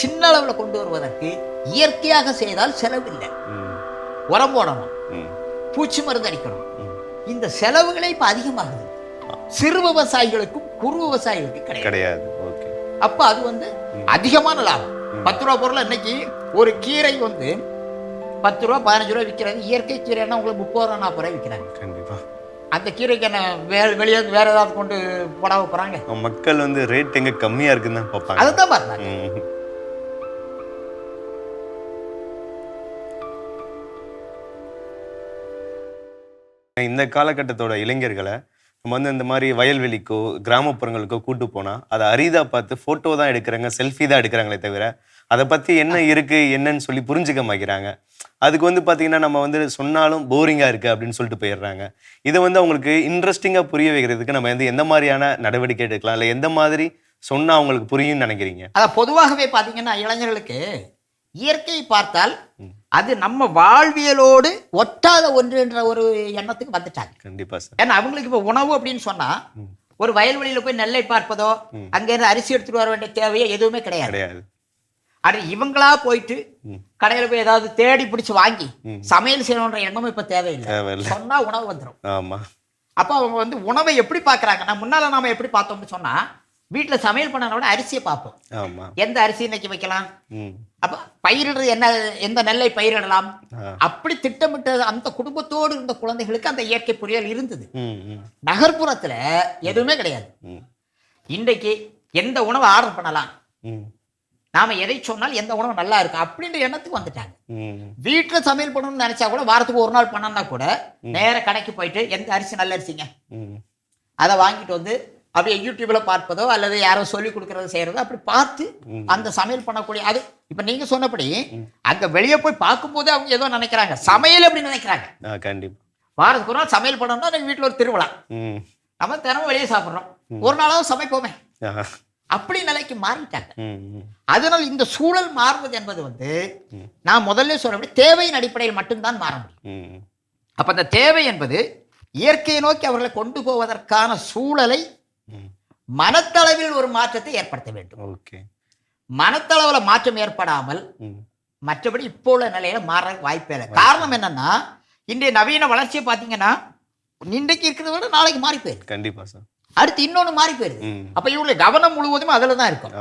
சின்ன அளவுல கொண்டு வருவதற்கு இயற்கையாக செய்தால் செலவில்லை. உரம் போடணும். பூச்சி மருந்து அடிக்கணும். இந்த செலவுகளே இப்ப அதிகமாகுது. சிறு விவசாயிகளுக்கும் குறு விவசாயிகளுக்கும் கிடையாது. கிடையாது. ஓகே. அப்ப அது வந்து அதிகமான லாபம். பத்து ரூபா பொருள் இன்னைக்கு ஒரு கீரை வந்து பத்து ரூபா பதினஞ்சு ரூபா விற்கிறது இயற்கை கீரைன்னா உங்களுக்கு முப்பது ரூபா நாற்பது ரூபாய் விற்கிறாங்க கண்டிப்பா. அந்த கீரைக்கு என்ன வே வெளியே வேற ஏதாவது கொண்டு போட போறாங்க மக்கள் வந்து ரேட் எங்க கம்மியா இருக்குன்னு தான் பார்ப்பாங்க. அதுதான் பாருங்க இந்த காலகட்டத்தோட இளைஞர்களை நம்ம வந்து இந்த மாதிரி வயல்வெளிக்கோ கிராமப்புறங்களுக்கோ கூட்டு போனா அதை அரிதா பார்த்து போட்டோ தான் எடுக்கிறாங்க செல்ஃபி தான் எடுக்கிறாங்களே தவிர அதை பத்தி என்ன இருக்கு என்னன்னு சொல்லி புரிஞ்சுக்க மாட்டேங்கிறாங்க. அதுக்கு வந்து பாத்தீங்கன்னா நம்ம வந்து சொன்னாலும் போரிங்கா இருக்கு அப்படின்னு சொல்லிட்டு போயிடுறாங்க. இதை வந்து அவங்களுக்கு இன்ட்ரெஸ்டிங்கா புரிய வைக்கிறதுக்கு நம்ம வந்து எந்த மாதிரியான நடவடிக்கை எடுக்கலாம் இல்லை எந்த மாதிரி சொன்னா அவங்களுக்கு புரியும்னு நினைக்கிறீங்க? அதான் பொதுவாகவே பார்த்தீங்கன்னா இளைஞர்களுக்கு இயற்கையை பார்த்தால் அது நம்ம வாழ்வியலோடு ஒட்டாத ஒன்று என்ற ஒரு எண்ணத்துக்கு வந்துட்டாங்க. கண்டிப்பா சார். ஏன்னா அவங்களுக்கு இப்போ உணவு அப்படின்னு சொன்னா. ஒரு வயல்வெளியில போய் நெல்லை பார்ப்பதோ. அங்கேருந்து அரிசி எடுத்துட்டு வர வேண்டிய தேவையோ எதுவுமே கிடையாது. அது இவங்களா போயிட்டு. கடையில போய் ஏதாவது தேடி பிடிச்சு வாங்கி. சமையல் செய்யணுன்ற எண்ணமும் இப்ப தேவையில்லை. சொன்னா உணவு வந்துடும் ஆமா. அப்போ அவங்க வந்து உணவை எப்படி பார்க்கறாங்கன்னா முன்னால நாம எப்படி பார்த்தோம்னு சொன்னா வீட்டுல சமையல் பண்ணனோட அரிசியை பார்ப்போம். எந்த அரிசி இன்னைக்கு வைக்கலாம்? அப்ப பயிரிடுறது என்ன எந்த நெல்லை பயிரிடலாம். அப்படி திட்டமிட்ட அந்த குடும்பத்தோடு இருந்த குழந்தைகளுக்கு அந்த இயற்கை புரியல் இருந்தது. நகர்ப்புறத்துல எதுவுமே கிடையாது. இன்றைக்கு எந்த உணவை ஆர்டர் பண்ணலாம்? நாம எதை சொன்னால் எந்த உணவு நல்லா இருக்கும் அப்படின்ற எண்ணத்துக்கு வந்துட்டாங்க. வீட்டுல சமையல் பண்ணணும்னு நினைச்சா கூட வாரத்துக்கு ஒரு நாள் பண்ணனா கூட நேர கடைக்கு போயிட்டு எந்த அரிசி நல்ல அரிசிங்க? அதை வாங்கிட்டு வந்து அப்படியே யூடியூப்ல பார்ப்பதோ அல்லது யாரோ சொல்லி கொடுக்கறதோ செய்யறதோ அப்படி பார்த்து. அந்த சமையல் பண்ணக்கூடிய அது இப்ப நீங்க சொன்னபடி அங்க வெளியே போய் பார்க்கும்போது அவங்க ஏதோ நினைக்கிறாங்க. சமையல் அப்படின்னு நினைக்கிறாங்க. ஆ கண்டிப்பா. வாரத்துக்கு ஒரு நாள் சமையல் பண்ணோம்னா எனக்கு வீட்டுல ஒரு திருவிழா. நம்ம தினமும் வெளியே சாப்பிடுறோம். ஒரு நாளாவது சமைப்போமே. அப்படி நிலைக்கு மாறிட்டாங்க. அதனால் இந்த சூழல் மாறுவது என்பது வந்து நான் முதல்ல சொன்னபடி தேவையின் அடிப்படையில் மட்டும்தான் மாற முடியும். அப்ப அந்த தேவை என்பது இயற்கையை நோக்கி அவர்களை கொண்டு போவதற்கான சூழலை மனத்தளவில் ஒரு மாற்றத்தை ஏற்படுத்த வேண்டும். ஓகே. மனத்தளவுல மாற்றம் ஏற்படாமல் மற்றபடி இப்போ உள்ள நிலையில மாற வாய்ப்பே இல்லை. காரணம் என்னன்னா இன்றைய நவீன வளர்ச்சியை பார்த்தீங்கன்னா இன்றைக்கு இருக்கிறத விட நாளைக்கு மாறி போயிருக்கு கண்டிப்பா சார். அடுத்து இன்னொன்று மாறி போயிருது அப்ப இவங்களுடைய கவனம் முழுவதும் அதில் தான் இருக்கும்.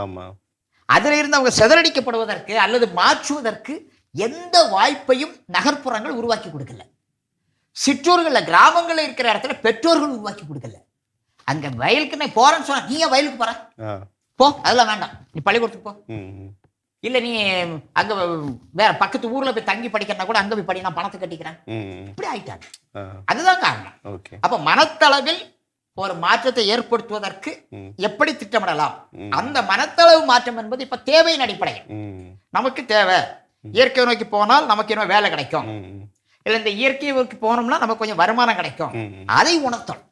அதில் இருந்து அவங்க சிதறடிக்கப்படுவதற்கு அல்லது மாற்றுவதற்கு எந்த வாய்ப்பையும் நகர்ப்புறங்கள் உருவாக்கி கொடுக்கல. சிற்றூர்கள்ல கிராமங்கள்ல இருக்கிற இடத்துல பெற்றோர்கள் உருவாக்கி கொடுக்கல. அங்க வயலுக்கு நான் போறேன்னு சொன்னா நீ ஏன் வயலுக்கு போற. போ அதெல்லாம் வேண்டாம். நீ பள்ளிக்கூடத்துக்கு போ. இல்ல நீ அங்க வேற பக்கத்து ஊர்ல போய் தங்கி படிக்கிறனா கூட அங்க போய் படி நான் பணத்தை கட்டிக்கிறேன். இப்படி ஆயிட்டாங்க. அதுதான் காரணம். அப்ப மனத்தளவில் ஒரு மாற்றத்தை ஏற்படுத்துவதற்கு எப்படி திட்டமிடலாம். அந்த மனத்தளவு மாற்றம் என்பது இப்ப தேவையின் அடிப்படையில். நமக்கு தேவை. இயற்கை நோக்கி போனால் நமக்கு இன்னும் வேலை கிடைக்கும். இல்லை இந்த இயற்கை நோக்கி போனோம்னா நமக்கு கொஞ்சம் வருமானம் கிடைக்கும். அதை உணர்த்தணும்.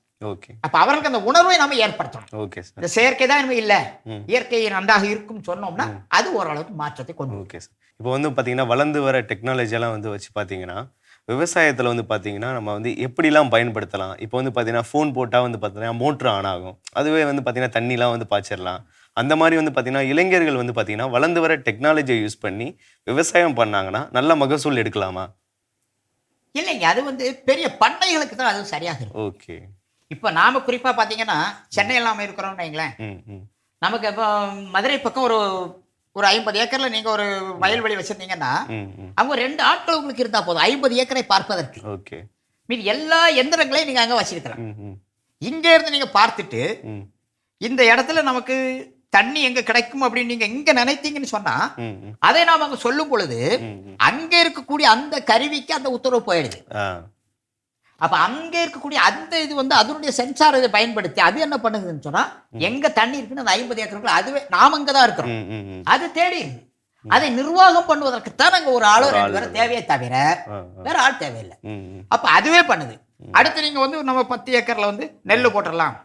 அப்ப அவர்களுக்கு அந்த உணர்வை நம்ம ஏற்படுத்தணும். ஓகே சார் இந்த செயற்கை தான் இனிமே இல்ல. ம். இயற்கை நன்றாக இருக்கும் சொன்னோம்னா அது ஓரளவுக்கு மாற்றத்தை கொண்டு. ஓகே சார் இப்போ வந்து பார்த்தீங்கன்னா வளர்ந்து வர டெக்னாலஜி எல்லாம் வந்து வச்சு பார்த்தீங்கன்னா விவசாயத்தில் வந்து பார்த்தீங்கன்னா நம்ம வந்து எப்படிலாம் பயன்படுத்தலாம்? இப்போ வந்து பார்த்தீங்கன்னா ஃபோன் போட்டால் வந்து பார்த்தீங்கன்னா மோட்ரு ஆன் ஆகும். அதுவே வந்து பார்த்தீங்கன்னா தண்ணிலாம் வந்து பாய்ச்சிடலாம் அந்த மாதிரி வந்து பார்த்தீங்கன்னா இளைஞர்கள் வந்து பார்த்தீங்கன்னா வளர்ந்து வர டெக்னாலஜியை யூஸ் பண்ணி விவசாயம் பண்ணாங்கன்னா நல்ல மகசூல் எடுக்கலாமா? இல்லைங்க அது வந்து பெரிய பண்ணைகளுக்கு தான் அது சரியாக ஓகே. இப்ப நாம குறிப்பா பாத்தீங்கன்னா சென்னையில் நாம இருக்கிறோம்னு வைங்களேன். நமக்கு இப்போ மதுரை பக்கம் ஒரு ஒரு ஐம்பது ஏக்கர்ல நீங்க ஒரு வயல்வெளி வச்சிருந்தீங்கன்னா அவங்க ரெண்டு ஆட்கள் உங்களுக்கு இருந்தா போதும். ஐம்பது ஏக்கரை பார்ப்பதற்கு. ஓகே. மீதி எல்லா எந்திரங்களையும் நீங்க அங்க வச்சிருக்கலாம். இங்க இருந்து நீங்க பார்த்துட்டு இந்த இடத்துல நமக்கு தண்ணி எங்க கிடைக்கும் அப்படின்னு நீங்க இங்க நினைத்தீங்கன்னு சொன்னா அதை நாம அங்க சொல்லும் பொழுது அங்க இருக்கக்கூடிய அந்த கருவிக்கு அந்த உத்தரவு போயிடுது. அப்ப அங்க இருக்கக்கூடிய அந்த இது வந்து அதனுடைய சென்சார் இதை பயன்படுத்தி அது என்ன பண்ணுதுன்னு சொன்னா எங்க தண்ணி இருக்குன்னு அந்த ஐம்பது ஏக்கருக்குள்ள அதுவே நாம அங்க தான் இருக்கிறோம். அது தேடி. அதை நிர்வாகம் பண்ணுவதற்கு தான் அங்க ஒரு ஆளோ ரெண்டு பேரும் தேவையே தவிர வேற ஆள் தேவையில்லை. அப்ப அதுவே பண்ணுது. அடுத்து நீங்க வந்து நம்ம பத்து ஏக்கர்ல வந்து நெல் போட்டுடலாம்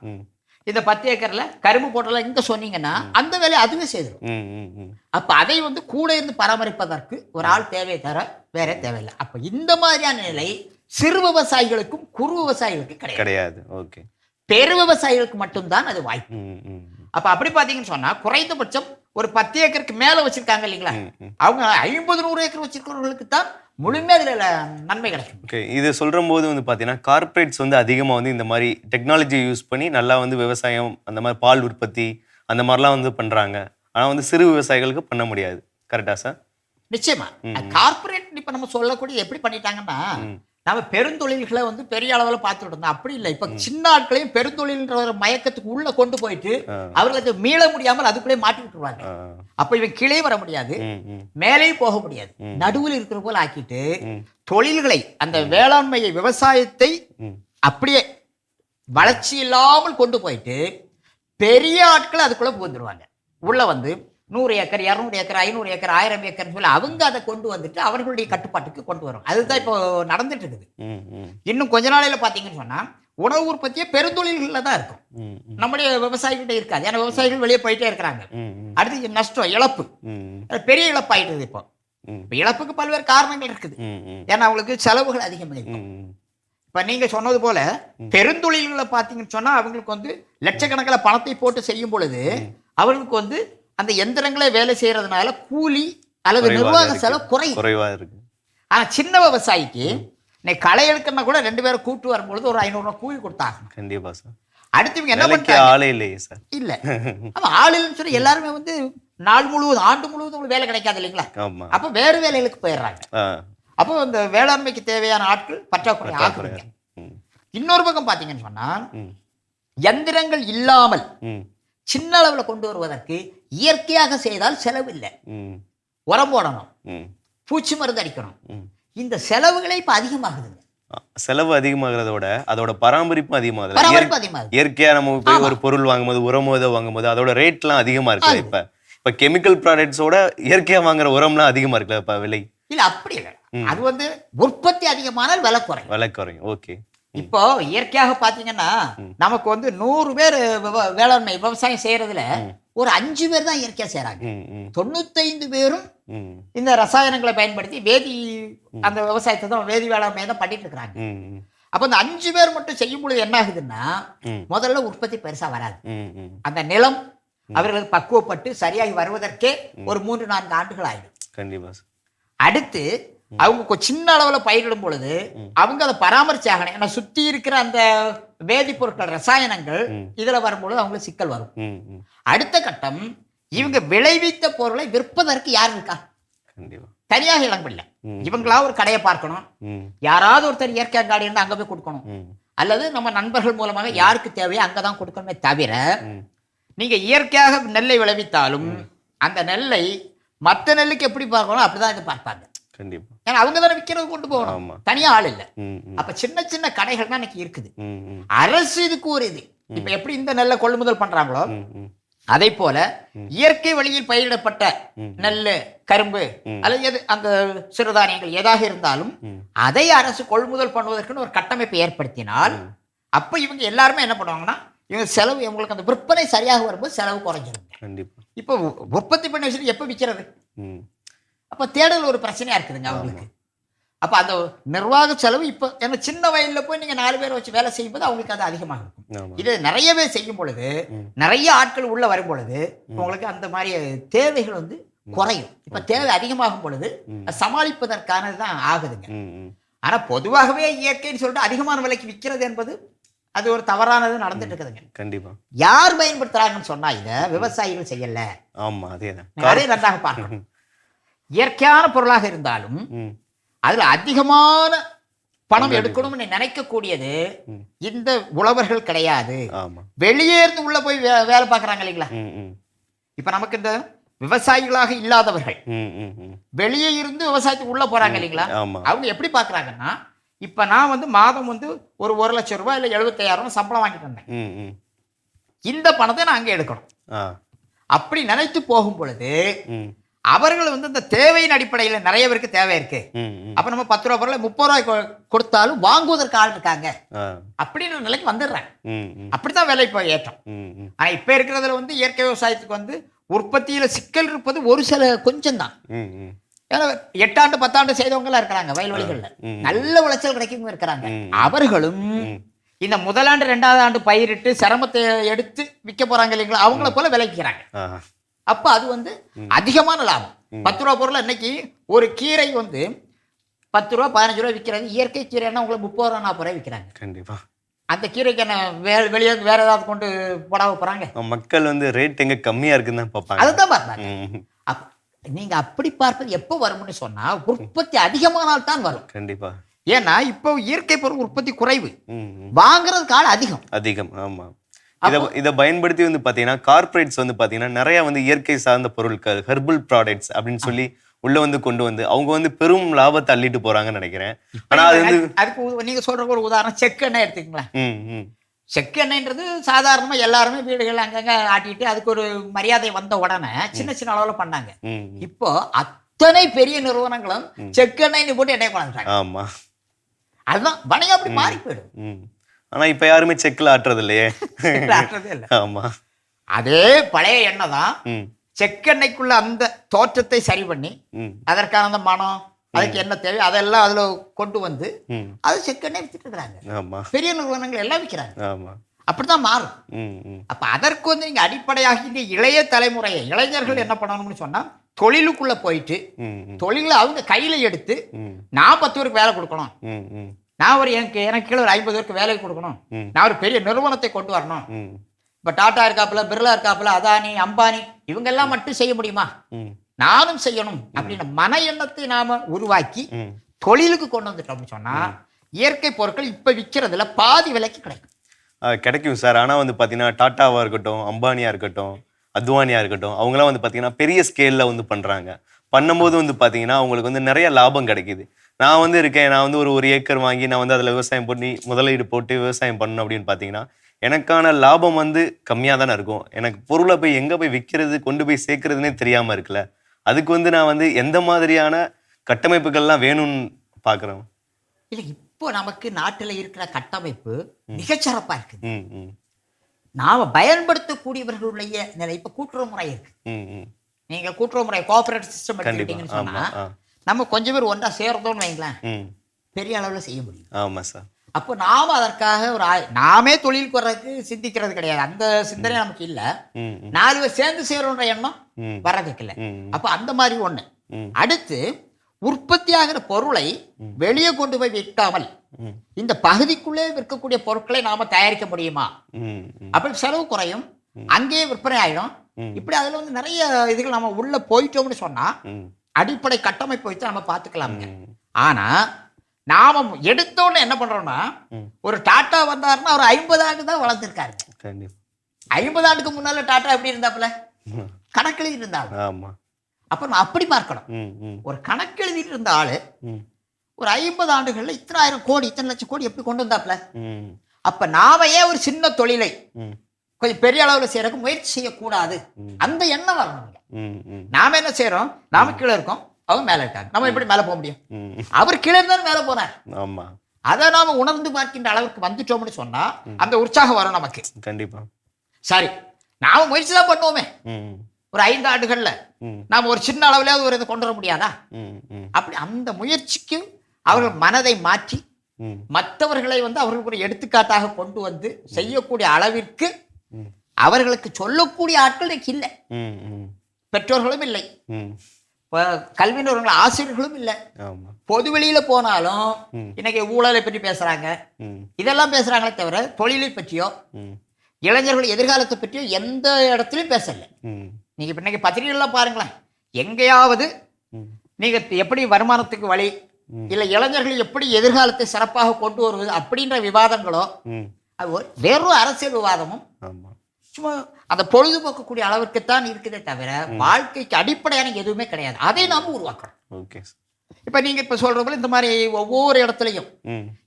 இந்த பத்து ஏக்கர்ல கரும்பு போட்டுடலாம் இங்க சொன்னீங்கன்னா அந்த வேலையை அதுவே செய்திடும் அப்ப அதை வந்து கூட இருந்து பராமரிப்பதற்கு ஒரு ஆள் தேவையை தவிர வேற தேவையில்லை. அப்ப இந்த மாதிரியான நிலை சிறு விவசாயிகளுக்கும் குறு விவசாயிகளுக்கும் கிடையாது. கிடையாது. ஓகே. பெரு விவசாயிகளுக்கு மட்டும்தான் அது வாய்ப்பு. அப்ப அப்படி பாத்தீங்கன்னு சொன்னா குறைந்தபட்சம் ஒரு பத்து ஏக்கருக்கு மேல வச்சிருக்காங்க இல்லைங்களா. அவங்க ஐம்பது நூறு ஏக்கர் வச்சிருக்கிறவர்களுக்கு தான் முழுமையாக இதுல நன்மை கிடைக்கும். ஓகே. இது சொல்ற போது வந்து பார்த்தீங்கன்னா கார்ப்பரேட்ஸ் வந்து அதிகமாக வந்து இந்த மாதிரி டெக்னாலஜி யூஸ் பண்ணி நல்லா வந்து விவசாயம் அந்த மாதிரி பால் உற்பத்தி அந்த மாதிரிலாம் வந்து பண்றாங்க. ஆனால் வந்து சிறு விவசாயிகளுக்கு பண்ண முடியாது. கரெக்டா சார் நிச்சயமா. கார்ப்பரேட் இப்ப நம்ம சொல்லக்கூடிய எப்படி பண்ணிட்டாங்கன்னா. நம்ம பெருந்தொழில்களை வந்து பெரிய அளவில் பார்த்துட்டு இருந்தோம். அப்படி இல்லை. இப்ப சின்ன ஆட்களையும் பெருந்தொழில்ன்ற ஒரு மயக்கத்துக்கு உள்ள கொண்டு போயிட்டு. அவர்களுக்கு மீள முடியாமல் அதுக்குள்ளே மாட்டி விட்டுருவாங்க. அப்ப இவன் கீழே வர முடியாது. மேலேயும் போக முடியாது. நடுவில் இருக்கிற போல ஆக்கிட்டு தொழில்களை அந்த வேளாண்மையை விவசாயத்தை. அப்படியே வளர்ச்சி இல்லாமல் கொண்டு போயிட்டு பெரிய ஆட்கள் அதுக்குள்ள புகுந்துருவாங்க. உள்ள வந்து நூறு ஏக்கர் இரநூறு ஏக்கர் ஐநூறு ஏக்கர் ஆயிரம் ஏக்கர்னு சொல்லி அவங்க அதை கொண்டு வந்துட்டு அவர்களுடைய கட்டுப்பாட்டுக்கு கொண்டு வரும். அதுதான் இப்போ நடந்துட்டு இருக்குது இன்னும் கொஞ்ச நாளையில பார்த்தீங்கன்னு சொன்னா உணவு உற்பத்தியே பெருந்தொழில்களில் தான் இருக்கும். நம்முடைய விவசாயிகிட்ட இருக்காது. ஏன்னா விவசாயிகள் வெளியே போயிட்டே இருக்கிறாங்க. அடுத்து நஷ்டம் இழப்பு. பெரிய இழப்பாயிடுது இப்போ. இப்போ இழப்புக்கு பல்வேறு காரணங்கள் இருக்குது. ஏன்னா அவங்களுக்கு செலவுகள் அதிகமாயிருக்கு ம், ம். இப்ப நீங்க சொன்னது போல பெருந்தொழில்களை பார்த்தீங்கன்னு சொன்னா அவங்களுக்கு வந்து லட்சக்கணக்கில் பணத்தை போட்டு செய்யும் பொழுது அவர்களுக்கு வந்து அந்த எந்திரங்களே வேலை செய்யறதுனால கூலி அல்லது குறைவாக நிர்வாக. செலவு குறையும் குறைவா இருக்கு. ஆனா சின்ன விவசாயிக்கு நீ களை எடுக்கணும்னா கூட ரெண்டு பேரும் கூட்டு வரும்பொழுது ஒரு ஐநூறு ரூபாய் கூலி கொடுத்தாங்க கண்டிப்பா சார். அடுத்து இவங்க என்ன பண்ணிட்டாங்க ஆளே இல்லையே சார். இல்ல. ஆமா ஆள் இல்லைன்னு சொல்லி எல்லாருமே வந்து நாள் முழுவதும் ஆண்டு முழுவதும் உங்களுக்கு வேலை கிடைக்காது இல்லைங்களா? அப்ப வேறு வேலைகளுக்கு போயிடுறாங்க. அப்போ இந்த வேளாண்மைக்கு தேவையான ஆட்கள் பற்றாக்குறை ம், இன்னொரு பக்கம் பார்த்தீங்கன்னு சொன்னா ம், எந்திரங்கள் இல்லாமல் சின்ன அளவுல கொண்டு வருவதற்கு இயற்கையாக செய்தால் செலவு இல்லை ம், உரம் போடணும். பூச்சி மருந்து அடிக்கணும். இந்த செலவுகளே இப்ப அதிகமாகுதுங்க. ஆ, செலவு அதிகமாகிறத விட அதோட பராமரிப்பும் அதிகமாகுது. பராமரிப்பு இயற்கை- அதிகமாகுது. இயற்கையா நம்ம போய் ஒரு பொருள் வாங்கும்போது உரம் ஏதோ வாங்கும்போது அதோட ரேட்லாம் அதிகமா இருக்குல்ல இப்ப? இப்ப கெமிக்கல் ப்ராடக்ட்ஸோட இயற்கையா வாங்குற உரம்லாம் அதிகமா இருக்குல்ல இப்ப விலை? இல்ல அப்படி இல்லை. அது வந்து உற்பத்தி அதிகமானால் விலை குறையும். விலை குறையும். ஓகே. இப்போ இயற்கையாக பாத்தீங்கன்னா நமக்கு வந்து நூறு பேர் வேளாண்மை விவசாயம் செய்யறதுல ஒரு அஞ்சு பேர் தான் இயற்கையா ம் தொண்ணூத்தைந்து பேரும் இந்த ரசாயனங்களை பயன்படுத்தி வேதி அந்த விவசாயத்தை தான் வேதி வேளாண்மையை தான் பண்ணிட்டு இருக்கிறாங்க அப்ப இந்த அஞ்சு பேர் மட்டும் செய்யும் பொழுது என்ன ஆகுதுன்னா. முதல்ல உற்பத்தி பெருசா வராது. அந்த நிலம் அவர்களுக்கு பக்குவப்பட்டு சரியாகி வருவதற்கே ஒரு மூன்று நான்கு ஆண்டுகள் ஆயிடும். கண்டிப்பா அடுத்து அவங்க கொ- சின்ன அளவுல பயிரிடும் பொழுது அவங்க அதை பராமரிச்சு ஆகணும் ஏன்னா சுத்தி இருக்கிற அந்த வேதிப்பொருட்கள் ரசாயனங்கள் இதுல வரும்பொழுது அவங்களுக்கு சிக்கல் வரும். அடுத்த கட்டம் இவங்க விளைவித்த பொருளை விற்பதற்கு யார் இருக்கா? தனியாக இளம்பில்லை. இவங்களா ஒரு கடையை பார்க்கணும். யாராவது ஒருத்தர் இயற்கை அங்காடி இருந்தா அங்க போய் கொடுக்கணும். அல்லது நம்ம நண்பர்கள் மூலமாக யாருக்கு தேவையோ அங்கதான் கொடுக்கணுமே தவிர ம். நீங்க இயற்கையாக நெல்லை விளைவித்தாலும் அந்த நெல்லை மற்ற நெல்லுக்கு எப்படி பார்க்கணும் அப்படிதான் இது பார்ப்பாங்க. கண்டிப்பா. ஏன்னா அவங்க தானே விற்கிறது கொண்டு. போகணும். தனியா ஆள் இல்லை. அப்ப சின்ன சின்ன கடைகள் தான் இன்னைக்கு இருக்குது. அரசு இதுக்கு ஒரு இது. இப்ப எப்படி இந்த நெல்லை கொள்முதல் பண்றாங்களோ அதே போல இயற்கை வழியில் பயிரிடப்பட்ட. நெல் கரும்பு. அல்லது எது அந்த சிறுதானியங்கள் எதாக இருந்தாலும். அதை அரசு கொள்முதல் பண்ணுவதற்குன்னு ஒரு கட்டமைப்பை ஏற்படுத்தினால் அப்ப இவங்க எல்லாருமே என்ன பண்ணுவாங்கன்னா இவங்க செலவு இவங்களுக்கு அந்த விற்பனை சரியாக வரும்போது செலவு குறைஞ்சிரும். கண்டிப்பா. இப்போ உற்பத்தி பண்ண வச்சுட்டு எப்போ விற்கிறது அப்ப தேடல் ஒரு பிரச்சனையா இருக்குதுங்க அவங்களுக்கு. அப்ப அந்த நிர்வாக செலவு இப்போ ஏன்னா சின்ன வயல்ல போய் நீங்க நாலு பேரை வச்சு வேலை செய்யும்போது அவங்களுக்கு அது அதிகமாக இருக்கும். இது நிறையவே செய்யும் பொழுது நிறைய ஆட்கள் உள்ள வரும் பொழுது உங்களுக்கு அந்த மாதிரி தேவைகள் வந்து குறையும். இப்ப தேவை அதிகமாகும் பொழுது அது சமாளிப்பதற்கானது தான் ஆகுதுங்க. ம் ம். ஆனா பொதுவாகவே இயற்கைன்னு சொல்லிட்டு அதிகமான விலைக்கு விற்கிறது என்பது அது ஒரு தவறானது நடந்துட்டு இருக்குதுங்க. கண்டிப்பா. யார் பயன்படுத்துறாங்கன்னு சொன்னா இத விவசாயிகள் செய்யல. ஆமா அதேதான். அதே நன்றாக பார்க்கணும் இயற்கையான பொருளாக இருந்தாலும் அதுல அதிகமான பணம் எடுக்கணும்னு நினைக்கக்கூடியது இந்த உழவர்கள் கிடையாது. வெளியே இருந்து உள்ள போய் வேலை பார்க்கறாங்க இல்லைங்களா? இப்ப நமக்கு இந்த விவசாயிகளாக இல்லாதவர்கள் வெளியே இருந்து விவசாயத்துக்கு உள்ள போறாங்க இல்லைங்களா? அவங்க எப்படி பார்க்கறாங்கன்னா இப்ப நான் வந்து மாதம் வந்து ஒரு ஒரு லட்சம் ரூபாய் இல்ல எழுபத்தையாயிரம் ரூபாய் சம்பளம் வாங்கிட்டு வந்தேன். இந்த பணத்தை நான் அங்கே எடுக்கணும். அப்படி நினைத்து போகும் பொழுது அவர்கள் வந்து இந்த தேவையின் அடிப்படையில் நிறைய பேருக்கு தேவை இருக்கு. அப்ப நம்ம பத்து ரூபா பொருளை முப்பது ரூபாய் கொடுத்தாலும் வாங்குவதற்கு ஆள் இருக்காங்க. அப்படின்னு நிலைக்கு வந்துடுறாங்க. அப்படித்தான் விலை இப்போ ஏற்றம். ம் ம். ஆனா இப்ப இருக்கிறதுல வந்து இயற்கை விவசாயத்துக்கு வந்து உற்பத்தியில சிக்கல் இருப்பது ஒரு சில கொஞ்சம் தான் ஏன்னா எட்டாண்டு பத்தாண்டு செய்தவங்க எல்லாம் இருக்கிறாங்க வயல்வெளிகள்ல. நல்ல விளைச்சல் கிடைக்கும் இருக்கிறாங்க. அவர்களும். இந்த முதலாண்டு ரெண்டாவது ஆண்டு பயிரிட்டு சிரமத்தை எடுத்து விற்க போறாங்க இல்லைங்களா? அவங்கள போல விளைக்கிறாங்க அப்போ அது வந்து அதிகமான லாபம். பத்து ரூபா பொருள் இன்னைக்கு ஒரு கீரை வந்து பத்து ரூபா பதினஞ்சு ரூபா விற்கிறாங்க இயற்கை கீரைன்னா உங்களுக்கு முப்பது ரூபா நாற்பது ரூபா விற்கிறாங்க கண்டிப்பா. அந்த கீரைக்கு என்ன வே வெளியே வேற ஏதாவது கொண்டு போடாம போறாங்க? மக்கள் வந்து ரேட் எங்க கம்மியா இருக்குன்னு தான் பார்ப்பாங்க. அதுதான் பார்ப்பாங்க. அப் நீங்க அப்படி பார்ப்பது எப்போ வரும்னு சொன்னா உற்பத்தி அதிகமானால் தான் வரும். கண்டிப்பா. ஏன்னா இப்போ இயற்கை பொருள் உற்பத்தி குறைவு. வாங்குறதுக்கு ஆள் அதிகம். அதிகம் ஆமா. இதை இதை பயன்படுத்தி வந்து பாத்தீங்கன்னா கார்ப்பரேட்ஸ் வந்து பாத்தீங்கன்னா நிறைய வந்து இயற்கை சார்ந்த பொருட்கள் ஹெர்பல் ப்ராடக்ட்ஸ் அப்படின்னு சொல்லி உள்ள வந்து கொண்டு வந்து அவங்க வந்து பெரும் லாபத்தை அள்ளிட்டு போறாங்கன்னு நினைக்கிறேன். ஆனா அது வந்து அதுக்கு- நீங்க சொல்ற ஒரு உதாரணம் செக்கு எண்ணெய் எடுத்துக்கங்களேன். செக்கு எண்ணெய்ன்றது சாதாரணமா எல்லாருமே வீடுகள் அங்கங்க ஆட்டிட்டு அதுக்கு ஒரு மரியாதை வந்த உடனே சின்ன சின்ன அளவுல பண்ணாங்க. இப்போ அத்தனை பெரிய நிறுவனங்களும் செக்கு எண்ணெய்னு போட்டு எண்ணெய் கொண்டாங்க ஆமா. அதுதான் வணிகம் அப்படி மாறி போயிடும் ஆனா இப்ப யாருமே செக்ல ஆட்டுறது இல்லையே ஆட்டுறதே இல்ல. ஆமா. அதே பழைய எண்ணெய் தான் செக்கெண்ணெய்க்குள்ள அந்த தோற்றத்தை சரி பண்ணி அதற்கான அந்த மனம் அதுக்கு என்ன தேவை அதெல்லாம் அதுல கொண்டு வந்து. அது செக்கெண்ணெய் வித்துட்டு இருக்கிறாங்க. பெரிய நிறுவனங்கள் எல்லாம் விற்கிறாங்க ஆமா. அப்படிதான் மாறும். அப்ப அதற்கு வந்து நீங்க அடிப்படையாக இந்த இளைய தலைமுறையை இளைஞர்கள் என்ன பண்ணணும்னு சொன்னா தொழிலுக்குள்ள போயிட்டு தொழில அவங்க கையில எடுத்து நான் பத்து பேருக்கு வேலை கொடுக்கணும். நான் ஒரு எனக்கு எனக்கு கீழே ஒரு ஐம்பது பேருக்கு வேலை கொடுக்கணும். நான் ஒரு பெரிய நிறுவனத்தை கொண்டு வரணும். இப்ப டாடா இருக்காப்புல பிர்லா இருக்காப்புல அதானி அம்பானி இவங்க எல்லாம் மட்டும் செய்ய முடியுமா? நானும் செய்யணும் அப்படின்னு மன எண்ணத்தை நாம உருவாக்கி. தொழிலுக்கு கொண்டு வந்துட்டோம்னு சொன்னா இயற்கை பொருட்கள் இப்ப விற்கிறதுல பாதி விலைக்கு கிடைக்கும். கிடைக்கும் சார். ஆனா வந்து பாத்தீங்கன்னா டாட்டாவா இருக்கட்டும் அம்பானியா இருக்கட்டும் அத்வானியா இருக்கட்டும் அவங்களாம் வந்து பாத்தீங்கன்னா பெரிய ஸ்கேல்ல வந்து பண்றாங்க. பண்ணும்போது வந்து பாத்தீங்கன்னா அவங்களுக்கு வந்து நிறைய லாபம் கிடைக்குது. நான் வந்து இருக்கேன் நான் வந்து ஒரு ஒரு ஏக்கர் வாங்கி நான் வந்து அதுல விவசாயம் பண்ணி முதலீடு போட்டு விவசாயம் பண்ணணும் அப்படின்னு பாத்தீங்கன்னா எனக்கான லாபம் வந்து கம்மியா தானே இருக்கும். எனக்கு பொருளை போய் எங்க போய் விற்கிறது கொண்டு போய் சேர்க்கறதுனே தெரியாம இருக்குல்ல. அதுக்கு வந்து நான் வந்து எந்த மாதிரியான கட்டமைப்புகள்லாம் வேணும்னு பாக்குறேன்? இல்ல இப்போ நமக்கு நாட்டுல இருக்கிற கட்டமைப்பு மிகச்சிறப்பா இருக்குது. நாம பயன்படுத்தக்கூடியவர்களுடைய நிலை இப்ப கூட்டுறவு முறை இருக்கு. நீங்க கூட்டுறவு முறை கோஆபரேட் சிஸ்டம் எடுத்துக்கிட்டீங்கன்னு சொன்னா நம்ம கொஞ்சம் பேர் ஒன்றா சேர்றதோன்னு வைங்களேன். பெரிய அளவுல செய்ய முடியும். ஆமா சார். அப்போ நாம அதற்காக ஒரு நாமே தொழிலுக்கு வர்றதுக்கு சிந்திக்கிறது கிடையாது. அந்த சிந்தனை நமக்கு இல்ல. நாலு பேர் சேர்ந்து செய்யறோன்ற எண்ணம் வர்றதுக்கு இல்லை. அப்ப அந்த மாதிரி ஒண்ணு. ம். அடுத்து உற்பத்தியாகிற பொருளை வெளியே கொண்டு போய் விற்காமல் இந்த பகுதிக்குள்ளே விற்கக்கூடிய பொருட்களை நாம தயாரிக்க முடியுமா? அப்படி செலவு குறையும். அங்கேயே விற்பனை ஆயிடும். இப்படி அதுல வந்து நிறைய இதுகள் நம்ம உள்ள போயிட்டோம்னு சொன்னா அடிப்படை கட்டமைப்பு வச்சு நம்ம பார்த்துக்கலாம்ங்க. ம். ஆனா நாம எடுத்தோன்னு என்ன பண்றோம்னா. ஒரு டாட்டா வந்தாருன்னா அவர் ஐம்பது ஆண்டு தான் வளர்ந்துருக்காரு ஐம்பது ஆண்டுக்கு முன்னால டாட்டா எப்படி இருந்தாப்புல? ம். கணக்கெழுதி இருந்தாங்க ஆமா. அப்ப நம்ம அப்படி பார்க்கணும். ஒரு கணக்கெழுதிட்டு இருந்த ஆளு ஒரு ஐம்பது ஆண்டுகள்ல இத்தனை ஆயிரம் கோடி இத்தனை லட்சம் கோடி எப்படி கொண்டு வந்தாப்புல? அப்ப நாம ஏன் ஒரு சின்ன தொழிலை கொஞ்சம் பெரிய அளவுல செய்யறதுக்கு முயற்சி செய்யக்கூடாது. அந்த எண்ணம் வரணும் நாம என்ன செய்றோம்? நாம கீழே இருக்கோம். அவங்க மேல இருக்காங்க. நம்ம எப்படி மேல போக முடியும்? அவர் கீழே இருந்தாலும் மேல போனார். ஆமா. அதை நாம உணர்ந்து பார்க்கின்ற அளவுக்கு வந்துட்டோம்னு சொன்னா அந்த உற்சாகம் வரும் நமக்கு. கண்டிப்பா. சரி. நாம முயற்சி தான் பண்ணுவோமே. ஒரு ஐந்து ஆண்டுகள்ல நாம ஒரு சின்ன அளவுலயாவது ஒரு இதை கொண்டு வர முடியாதா? அப்படி அந்த முயற்சிக்கு அவர்கள் மனதை மாற்றி மற்றவர்களை வந்து அவர்களுக்கு ஒரு எடுத்துக்காட்டாக கொண்டு வந்து செய்யக்கூடிய அளவிற்கு அவர்களுக்கு சொல்லக்கூடிய ஆட்கள் இன்னைக்கு இல்லை. பெற்றோர்களும் இல்லை. இப்ப கல்வி நிறுவனங்கள் ஆசிரியர்களும் இல்லை. பொது வெளியில போனாலும். இன்னைக்கு ஊழலை பற்றி பேசுறாங்க. ம் இதெல்லாம் பேசுறாங்களே தவிர தொழிலை பற்றியோ இளைஞர்கள் எதிர்காலத்தை பற்றியோ எந்த இடத்துலையும் பேசல. ம் நீங்க இப்ப இன்னைக்கு பத்திரிகைலாம் பாருங்களேன். எங்கேயாவது ம் நீங்க எப்படி வருமானத்துக்கு வழி. இல்ல இளைஞர்கள் எப்படி எதிர்காலத்தை சிறப்பாக கொண்டு வருவது அப்படின்ற விவாதங்களோ அது வெறும் அரசியல் விவாதமும் ஆமா. சும்மா அந்த பொழுதுபோக்கக்கூடிய அளவிற்குத்தான் இருக்குதே தவிர வாழ்க்கைக்கு அடிப்படையான எதுவுமே கிடையாது. அதை நாம உருவாக்கணும் ஓகே. இப்ப நீங்க இப்ப சொல்ற போல இந்த மாதிரி ஒவ்வொரு இடத்துலையும்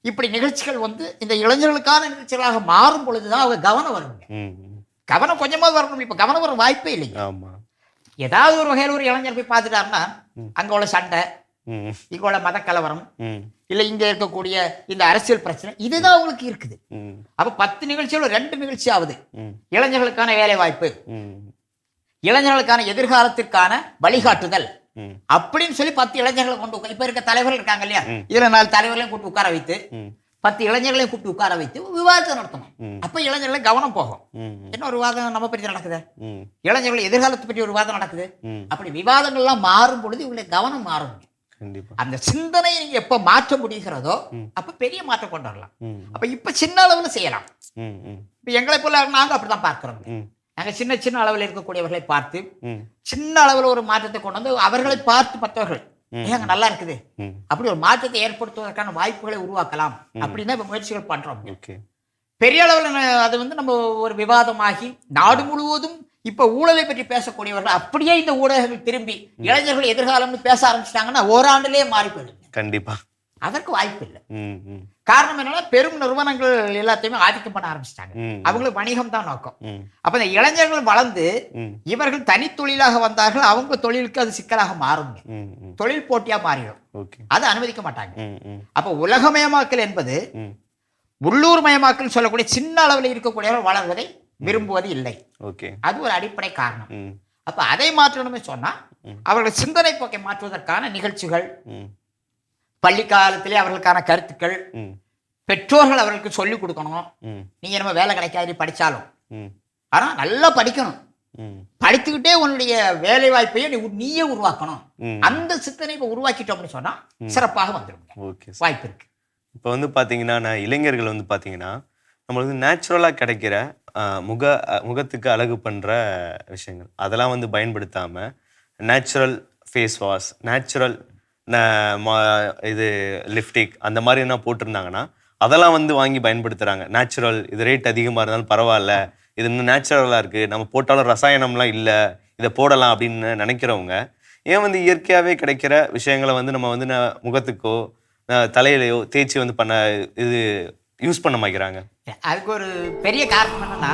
இப்படி நிகழ்ச்சிகள் வந்து இந்த இளைஞர்களுக்கான நிகழ்ச்சிகளாக மாறும் பொழுதுதான் அவங்க கவனம் வருங்க. ம் ம். கவனம் கொஞ்சமாவது வரணும். இப்ப கவனம் வர வாய்ப்பே இல்லைங்க ஆமா. ஏதாவது ஒரு வகையில் ஒரு இளைஞர் போய் பார்த்துட்டாருன்னா அங்க உள்ள சண்டை இங்க உள்ள மத கலவரம் இல்ல இங்க இருக்கக்கூடிய இந்த அரசியல் பிரச்சனை இதுதான் அவங்களுக்கு இருக்குது. அப்ப பத்து நிகழ்ச்சியோட ரெண்டு நிகழ்ச்சி ஆகுது இளைஞர்களுக்கான வேலை வாய்ப்பு இளைஞர்களுக்கான எதிர்காலத்திற்கான வழிகாட்டுதல். அப்படின்னு சொல்லி பத்து இளைஞர்களை கொண்டு இப்ப இருக்க தலைவர்கள் இருக்காங்க இல்லையா? இதுல நாலு தலைவர்களையும் கொண்டு உட்கார வைத்து பத்து இளைஞர்களையும் கூப்பிட்டு உட்கார வைத்து விவாதத்தை நடத்தணும். அப்ப இளைஞர்களுக்கு கவனம் போகும். என்ன ஒரு விவாதம் நம்ம பற்றி நடக்குது? இளைஞர்கள் எதிர்காலத்தை பற்றி ஒரு விவாதம் நடக்குது? அப்படி விவாதங்கள்லாம் மாறும் பொழுது இவங்களுடைய கவனம் மாறும். அந்த சிந்தனையை நீங்க எப்ப மாற்ற முடிகிறதோ. அப்ப பெரிய மாற்றம் கொண்டு வரலாம். அப்ப இப்ப சின்ன அளவுல செய்யலாம். இப்ப எங்களை போல நாங்க அப்படிதான் பார்க்கிறோம். நாங்க சின்ன சின்ன அளவில் இருக்கக்கூடியவர்களை பார்த்து சின்ன அளவில் ஒரு மாற்றத்தை கொண்டு வந்து அவர்களை பார்த்து மற்றவர்கள். ஏங்க நல்லா இருக்குது. அப்படி ஒரு மாற்றத்தை ஏற்படுத்துவதற்கான வாய்ப்புகளை உருவாக்கலாம். அப்படின்னு இப்ப முயற்சிகள் பண்றோம். பெரிய அளவில் அது வந்து நம்ம ஒரு விவாதமாகி நாடு முழுவதும் இப்ப ஊழலை பற்றி பேசக்கூடியவர்கள் அப்படியே இந்த ஊடகங்கள் திரும்பி இளைஞர்கள் எதிர்காலம்னு பேச ஆரம்பிச்சிட்டாங்கன்னா ஓராண்டுலயே மாறி போயிடுங்க கண்டிப்பா. அதற்கு வாய்ப்பு இல்லை. காரணம் என்னன்னா பெரும் நிறுவனங்கள் எல்லாத்தையுமே ஆதிக்கம் பண்ண ஆரம்பிச்சிட்டாங்க அவங்களுக்கு வணிகம் தான் நோக்கம். அப்ப இந்த இளைஞர்கள் வளர்ந்து இவர்கள் தனித்தொழிலாக வந்தார்கள் அவங்க தொழிலுக்கு அது சிக்கலாக மாறுங்க ம் ம். தொழில் போட்டியா மாறிடும். அதை அனுமதிக்க மாட்டாங்க. அப்ப உலகமயமாக்கல் என்பது உள்ளூர் மயமாக்கல் சொல்லக்கூடிய சின்ன அளவில் இருக்கக்கூடியவர்கள் வளர்வதை விரும்புவது இல்லை. ஓகே. அது ஒரு அடிப்படை காரணம். அப்ப அதை மாற்றணுமே சொன்னா. அவர்கள் சிந்தனை போக்கை மாற்றுவதற்கான நிகழ்ச்சிகள் பள்ளி காலத்திலே அவர்களுக்கான கருத்துக்கள் பெற்றோர்கள் அவர்களுக்கு சொல்லிக் கொடுக்கணும். நீங்க நம்ம வேலை கிடைக்காது படிச்சாலும். ஆனா நல்லா படிக்கணும். படித்துக்கிட்டே உன்னுடைய வேலை வாய்ப்பையே நீ நீயே உருவாக்கணும். அந்த சிந்தனை இப்ப உருவாக்கிட்டோம்னு சொன்னா சிறப்பாக வந்துடும். ஓகே. வாய்ப்பு இருக்கு. இப்போ வந்து பார்த்தீங்கன்னா நான் இளைஞர்கள் வந்து பார்த்தீங்கன்னா நம்மளுக்கு நேச்சுரலாக கிடைக்கிற முக முகத்துக்கு அழகு பண்ணுற விஷயங்கள். அதெல்லாம் வந்து பயன்படுத்தாமல் நேச்சுரல் ஃபேஸ் வாஷ் நேச்சுரல் இது லிப்டிக் அந்த மாதிரி என்ன போட்டிருந்தாங்கன்னா அதெல்லாம் வந்து வாங்கி பயன்படுத்துகிறாங்க நேச்சுரல் இது ரேட் அதிகமாக இருந்தாலும் பரவாயில்ல. இது இன்னும் நேச்சுரலாக இருக்குது நம்ம போட்டாலும் ரசாயனம்லாம் இல்லை. இதை போடலாம் அப்படின்னு நினைக்கிறவங்க ஏன் வந்து இயற்கையாகவே கிடைக்கிற விஷயங்களை வந்து நம்ம வந்து ந- முகத்துக்கோ தலையிலையோ தேய்ச்சி வந்து பண்ண இது யூஸ் பண்ண மாக்கிறாங்க அதுக்கு ஒரு பெரிய காரணம் என்னன்னா